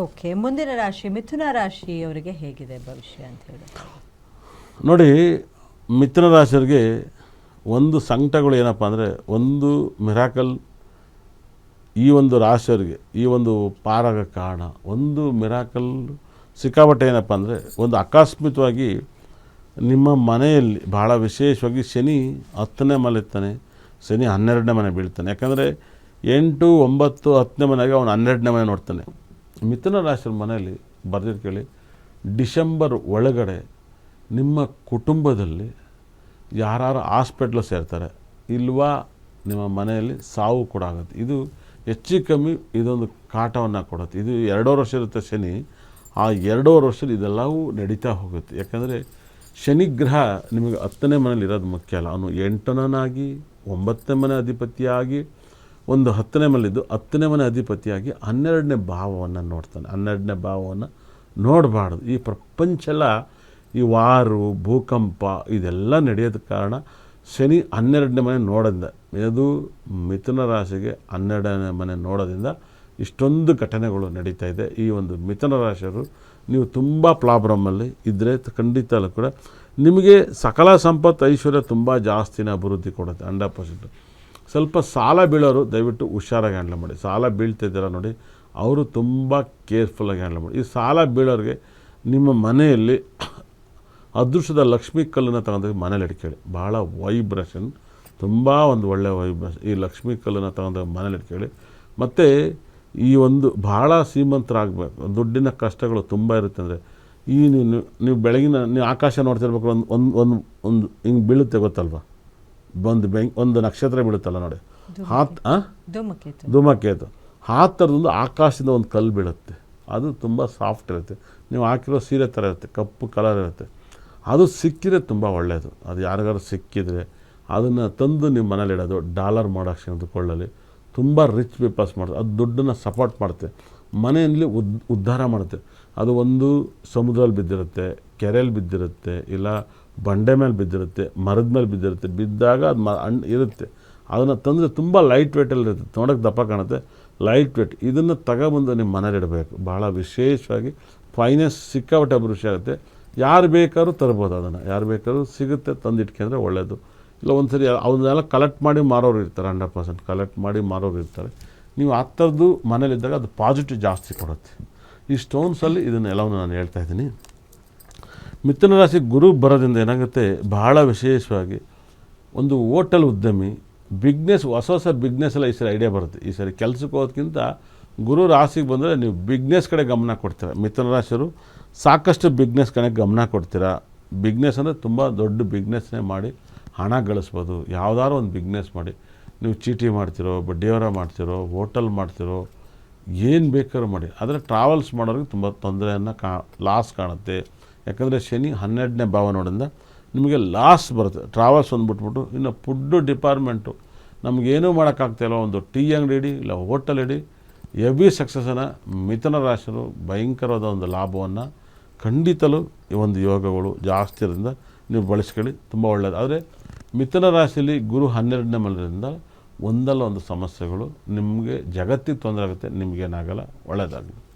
Okay ಮುಂದಿನ ರಾಶಿ ಮಿಥುನ ರಾಶಿ ಅವರಿಗೆ ಹೇಗಿದೆ ಭವಿಷ್ಯ ಅಂತ ಹೇಳಿ. ನೋಡಿ, ಮಿಥುನ ರಾಶಿಯವರಿಗೆ ಒಂದು ಸಂಕಟಗಳು ಏನಪ್ಪ ಅಂದರೆ ಒಂದು ಮಿರಾಕಲ್ ಈ ಒಂದು ರಾಶಿಯವರಿಗೆ, ಈ ಒಂದು ಪಾರಾಗ ಕಾರಣ. ಒಂದು ಮಿರಾಕಲ್ ಸಿಕ್ಕಾಪಟ್ಟೆ ಏನಪ್ಪ ಅಂದರೆ ಒಂದು ಆಕಸ್ಮಿಕವಾಗಿ ನಿಮ್ಮ ಮನೆಯಲ್ಲಿ ಭಾಳ ವಿಶೇಷವಾಗಿ ಶನಿ ಹತ್ತನೇ ಮಲೆತ್ತಾನೆ ಶನಿ ಹನ್ನೆರಡನೇ ಮನೆ ಬೀಳ್ತಾನೆ. ಯಾಕಂದರೆ ಎಂಟು ಒಂಬತ್ತು ಹತ್ತನೇ ಮನೆಗೆ ಅವನು ಹನ್ನೆರಡನೇ ಮನೆ ನೋಡ್ತಾನೆ. ಮಿಥುನ ರಾಶಿಯ ಮನೆಯಲ್ಲಿ ಬರೆದಿದ್ದು ಕೇಳಿ, ಡಿಸೆಂಬರ್ ಒಳಗಡೆ ನಿಮ್ಮ ಕುಟುಂಬದಲ್ಲಿ ಯಾರು ಹಾಸ್ಪಿಟ್ಲು ಸೇರ್ತಾರೆ, ಇಲ್ವಾ ನಿಮ್ಮ ಮನೆಯಲ್ಲಿ ಸಾವು ಕೂಡ ಆಗುತ್ತೆ. ಇದು ಹೆಚ್ಚು ಕಮ್ಮಿ ಇದೊಂದು ಕಾಟವನ್ನು ಕೊಡುತ್ತೆ. ಇದು ಎರಡೂವರೆ ವರ್ಷ ಇರುತ್ತೆ ಶನಿ, ಆ ಎರಡೂವರೆ ವರ್ಷದಲ್ಲಿ ಇದೆಲ್ಲವೂ ನಡೀತಾ ಹೋಗುತ್ತೆ. ಯಾಕಂದರೆ ಶನಿಗ್ರಹ ನಿಮಗೆ ಹತ್ತನೇ ಮನೇಲಿ ಇರೋದು ಮುಖ್ಯ ಅಲ್ಲ. ಅವನು ಎಂಟನಾಗಿ ಒಂಬತ್ತನೇ ಮನೆ ಅಧಿಪತಿಯಾಗಿ ಒಂದು ಹತ್ತನೇ ಮನೆಯಲ್ಲಿದ್ದು ಹತ್ತನೇ ಮನೆ ಅಧಿಪತಿಯಾಗಿ ಹನ್ನೆರಡನೇ ಭಾವವನ್ನು ನೋಡ್ತಾನೆ. ಹನ್ನೆರಡನೇ ಭಾವವನ್ನು ನೋಡಬಾರ್ದು. ಈ ಪ್ರಪಂಚ ಎಲ್ಲ, ಈ ವಾರು, ಭೂಕಂಪ, ಇದೆಲ್ಲ ನಡೆಯೋದ ಕಾರಣ ಶನಿ ಹನ್ನೆರಡನೇ ಮನೆ ನೋಡೋದ್ರಿಂದ ಇದು ಮಿಥುನ ರಾಶಿಗೆ ಹನ್ನೆರಡನೇ ಮನೆ ನೋಡೋದ್ರಿಂದ ಇಷ್ಟೊಂದು ಘಟನೆಗಳು ನಡೀತಾ ಇದೆ. ಈ ಒಂದು ಮಿಥುನ ರಾಶಿಯವರು ನೀವು ತುಂಬ ಪ್ರಾಬ್ಲಮಲ್ಲಿ ಇದ್ದರೆ ಖಂಡಿತ ಕೂಡ ನಿಮಗೆ ಸಕಲ ಸಂಪತ್ತು ಐಶ್ವರ್ಯ ತುಂಬ ಜಾಸ್ತಿನ ಅಭಿವೃದ್ಧಿ ಕೊಡುತ್ತೆ, ಹಂಡ್ರೆಡ್ ಪರ್ಸೆಂಟು. ಸ್ವಲ್ಪ ಸಾಲ ಬೀಳೋರು ದಯವಿಟ್ಟು ಹುಷಾರಾಗಿ ಹ್ಯಾಂಡಲ್ ಮಾಡಿ. ಸಾಲ ಬೀಳ್ತಿದ್ದೀರ ನೋಡಿ, ಅವರು ತುಂಬ ಕೇರ್ಫುಲ್ಲಾಗಿ ಹ್ಯಾಂಡಲ್ ಮಾಡಿ. ಈ ಸಾಲ ಬೀಳೋರಿಗೆ ನಿಮ್ಮ ಮನೆಯಲ್ಲಿ ಅದೃಷ್ಟದ ಲಕ್ಷ್ಮೀ ಕಲ್ಲನ್ನು ತಗೊಂಡೋಗಿ ಮನೇಲಿ ಇಟ್ಕೊಳ್ಳಿ. ಭಾಳ ವೈಬ್ರೇಷನ್ ತುಂಬ ಒಂದು ಒಳ್ಳೆಯ ವೈಬ್ರೇಷನ್ ಈ ಲಕ್ಷ್ಮೀ ಕಲ್ಲನ್ನು ತಗೊಂಡೋಗಿ ಮನೇಲಿ ಇಟ್ಕೊಳ್ಳಿ. ಮತ್ತು ಈ ಒಂದು ಭಾಳ ಶ್ರೀಮಂತರಾಗಬೇಕು ದುಡ್ಡಿನ ಕಷ್ಟಗಳು ತುಂಬ ಇರುತ್ತೆ ಅಂದರೆ, ಈ ನೀವು ನೀವು ಬೆಳಗಿನ, ನೀವು ಆಕಾಶ ನೋಡ್ತಿರ್ಬೇಕು, ಒಂದು ಒಂದು ಒಂದು ಒಂದು ಹಿಂಗೆ ಬೀಳುತ್ತೆ ಗೊತ್ತಲ್ವಾ? ಒಂದು ಬೆಂಕ್ ಒಂದು ನಕ್ಷತ್ರ ಬೀಳುತ್ತಲ್ಲ ನೋಡಿ. ಹಾತ್ ಧೂಮಕೇತು. ಹಾತರದೊಂದು ಆ ಥರದೊಂದು ಆಕಾಶದಿಂದ ಒಂದು ಕಲ್ಲು ಬೀಳುತ್ತೆ. ಅದು ತುಂಬ ಸಾಫ್ಟ್ ಇರುತ್ತೆ. ನೀವು ಹಾಕಿರೋ ಸೀರೆ ಥರ ಇರುತ್ತೆ. ಕಪ್ಪು ಕಲರ್ ಇರುತ್ತೆ. ಅದು ಸಿಕ್ಕಿದ್ರೆ ತುಂಬ ಒಳ್ಳೆಯದು ಅದು ಯಾರಿಗಾರು ಸಿಕ್ಕಿದರೆ ಅದನ್ನು ತಂದು ನಿಮ್ಮ ಮನೇಲಿ ಇಡೋದು ಡಾಲರ್ ಮಾಡೋಕ್ಕೆ ತೆಗೆದುಕೊಳ್ಳಲಿ ತುಂಬ ರಿಚ್ ಪೀಪಲ್ಸ್ ಮಾಡುತ್ತೆ ಅದು ದುಡ್ಡನ್ನು ಸಪೋರ್ಟ್ ಮಾಡುತ್ತೆ. ಮನೆಯಲ್ಲಿ ಉದ್ ಉದ್ಧಾರ ಮಾಡುತ್ತೆ. ಅದು ಒಂದು ಸಮುದ್ರದಲ್ಲಿ ಬಿದ್ದಿರುತ್ತೆ ಕೆರೆಯಲ್ಲಿ ಬಿದ್ದಿರುತ್ತೆ ಇಲ್ಲ ಬಂಡೆ ಮೇಲೆ ಬಿದ್ದಿರುತ್ತೆ, ಮರದ ಮೇಲೆ ಬಿದ್ದಿರುತ್ತೆ, ಬಿದ್ದಾಗ ಅದು ಮ ಹಣ್ಣು ಇರುತ್ತೆ. ಅದನ್ನು ತಂದರೆ ತುಂಬ ಲೈಟ್ ವೇಟಲ್ಲಿ ಇರುತ್ತೆ. ನೋಡೋಕೆ ದಪ್ಪ ಕಾಣುತ್ತೆ. ಲೈಟ್ ವೇಟ್ ಇದನ್ನು ತಗೊಬಂದು ನಿಮ್ಮ ಮನೇಲಿಡಬೇಕು ಭಾಳ ವಿಶೇಷವಾಗಿ ಫೈನೆನ್ಸ್ ಸಿಕ್ಕಾಪಟ್ಟೆ ಅಭಿವೃದ್ಧಿ ಆಗುತ್ತೆ. ಯಾರು ಬೇಕಾದ್ರೂ ತರ್ಬೋದು ಅದನ್ನು. ಯಾರು ಬೇಕಾದ್ರೂ ಸಿಗುತ್ತೆ ತಂದಿಟ್ಕೊಂಡ್ರೆ ಒಳ್ಳೆಯದು ಇಲ್ಲ ಒಂದು ಸರಿ ಅವನ್ನೆಲ್ಲ ಕಲೆಕ್ಟ್ ಮಾಡಿ ಮಾರೋರು ಇರ್ತಾರೆ ಹಂಡ್ರೆಡ್ ಪರ್ಸೆಂಟ್ ಕಲೆಕ್ಟ್ ಮಾಡಿ ಮಾರೋರು ಇರ್ತಾರೆ. ನೀವು ಆ ಥರದ್ದು ಮನೇಲಿದ್ದಾಗ ಅದು ಪಾಸಿಟಿವ್ ಜಾಸ್ತಿ ಕೊಡುತ್ತೆ. ಈ ಸ್ಟೋನ್ಸಲ್ಲಿ ಇದನ್ನೆಲ್ಲವನ್ನು ನಾನು ಹೇಳ್ತಾ ಇದ್ದೀನಿ. ಮಿಥುನ ರಾಶಿ ಗುರು ಬರೋದ್ರಿಂದ ಏನಾಗುತ್ತೆ? ಬಹಳ ವಿಶೇಷವಾಗಿ ಒಂದು ಹೋಟೆಲ್ ಉದ್ಯಮಿ, ಬಿಗ್ನೆಸ್, ಹೊಸ ಹೊಸ ಬಿಗ್ನೆಸ್ ಎಲ್ಲ ಈ ಸರಿ ಐಡಿಯಾ ಬರುತ್ತೆ. ಈ ಸರಿ ಕೆಲಸಕ್ಕೆ ಹೋಗೋದಕ್ಕಿಂತ ಗುರು ರಾಶಿಗೆ ಬಂದರೆ ನೀವು ಬಿಗ್ನೆಸ್ ಕಡೆ ಗಮನ ಕೊಡ್ತೀರ. ಮಿಥುನ ರಾಶಿಯವರು ಸಾಕಷ್ಟು ಬಿಗ್ನೆಸ್ ಕಡೆ ಗಮನ ಕೊಡ್ತೀರಾ. ಬಿಗ್ನೆಸ್ ಅಂದರೆ ತುಂಬ ದೊಡ್ಡ ಬಿಗ್ನೆಸ್ನೇ ಮಾಡಿ ಹಣ ಗಳಿಸ್ಬೋದು. ಯಾವುದಾದ್ರು ಒಂದು ಬಿಗ್ನೆಸ್ ಮಾಡಿ. ನೀವು ಚೀಟಿ ಮಾಡ್ತಿರೋ, ಬಡ್ಡಿಯವರ ಮಾಡ್ತಿರೋ, ಹೋಟೆಲ್ ಮಾಡ್ತಿರೋ, ಏನು ಬೇಕಾದ್ರೂ ಮಾಡಿ. ಆದರೆ ಟ್ರಾವೆಲ್ಸ್ ಮಾಡೋರಿಗೆ ತುಂಬ ತೊಂದರೆಯನ್ನು ಕಾ ಲಾಸ್ ಕಾಣುತ್ತೆ. ಯಾಕಂದರೆ ಶನಿ ಹನ್ನೆರಡನೇ ಭಾವ ನೋಡಿಂದ ನಿಮಗೆ ಲಾಸ್ ಬರುತ್ತೆ. ಟ್ರಾವೆಲ್ಸ್ ಅಂದ್ಬಿಟ್ಬಿಟ್ಟು ಇನ್ನು ಫುಡ್ಡು, ಡಿಪಾರ್ಟ್ಮೆಂಟು ನಮಗೇನೂ ಮಾಡೋಕ್ಕಾಗ್ತಾಯಿಲ್ಲ ಒಂದು ಟೀ ಅಂಗಡಿ ಇಡಿ, ಇಲ್ಲ ಹೋಟೆಲ್ ಇಡಿ ಎವಿ ಸಕ್ಸಸ್ಸನ್ನು ಮಿಥುನ ರಾಶಿಯರು ಭಯಂಕರವಾದ ಒಂದು ಲಾಭವನ್ನು ಖಂಡಿತಲೂ ಈ ಒಂದು ಯೋಗಗಳು ಜಾಸ್ತಿ ಇರೋದ್ರಿಂದ ನೀವು ಬಳಸ್ಕೊಳ್ಳಿ, ತುಂಬ ಒಳ್ಳೆಯದು ಆದರೆ ಮಿಥುನ ರಾಶಿಯಲ್ಲಿ ಗುರು ಹನ್ನೆರಡನೇ ಮನೆಯಿಂದ ಒಂದಲ್ಲ ಒಂದು ಸಮಸ್ಯೆಗಳು ನಿಮಗೆ ಜಗತ್ತಿಗೆ ತೊಂದರೆ ಆಗುತ್ತೆ, ನಿಮಗೇನಾಗಲ್ಲ ಒಳ್ಳೆಯದಾಗಲಿ